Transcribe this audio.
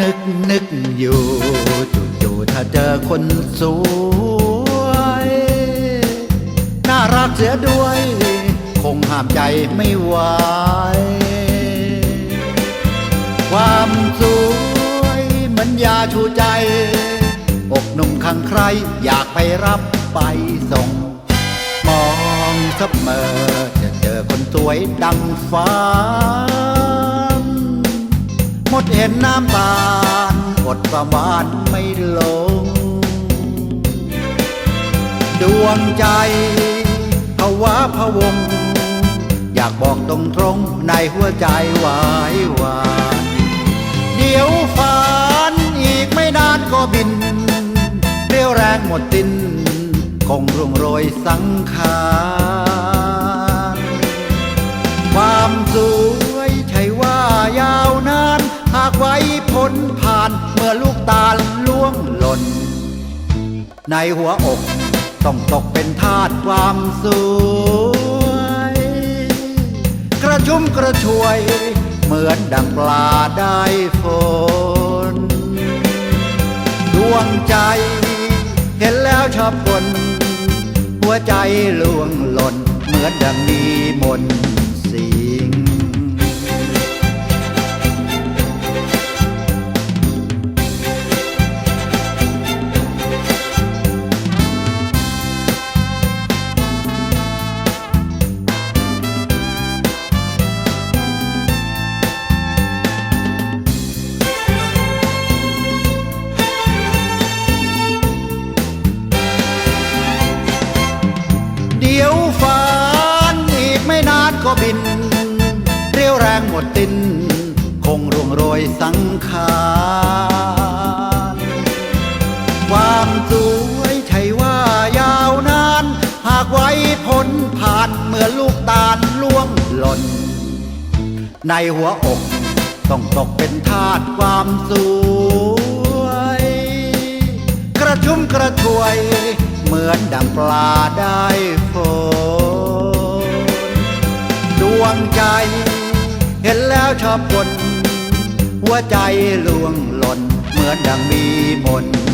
นึกนึกอยู่จู่ๆถ้าเจอคนสวย น่ารักเสียด้วย คงห้ามใจไม่ไหวความสวยเหมือนยาชูใจ อกหนุ่มข้างใครอยากไปรับไปส่ง มองสับเมอจะเจอคนสวยดังฟ้า หมดเห็นน้ำตาลอดประมาณไม่ลง ดวงใจภาวะพะวง อยากบอกตรงตรงในหัวใจหวายวานเดี๋ยวฝันอีกไม่นานก็บินเรียวแรงหมดสิ้นคงร่วงโรยสังขารความสว นผ่านเมื่อลูกตาลล่วงหล่น ในหัวอกต้องตกเป็นทาสความสวยกระชุ่มกระชวย เหมือนดังปลาได้ฝนดวงใจ เห็นแล้วชอบคนหัวใจลวงหล่น เหมือนดังมีมนต์ รียวแรงหมดตินคงร่วงโรยสังขารความสวยใช่ว่ายาวนาน หากไว้พ้นผ่านเมื่อลูกตาลล่วงหล่น ในหัวอกต้องตกเป็นทาสความสวย กระชุ่มกระชวย เห็นแล้วชอบคนหัวใจลวงหล่น เหมือนดังมีมนต์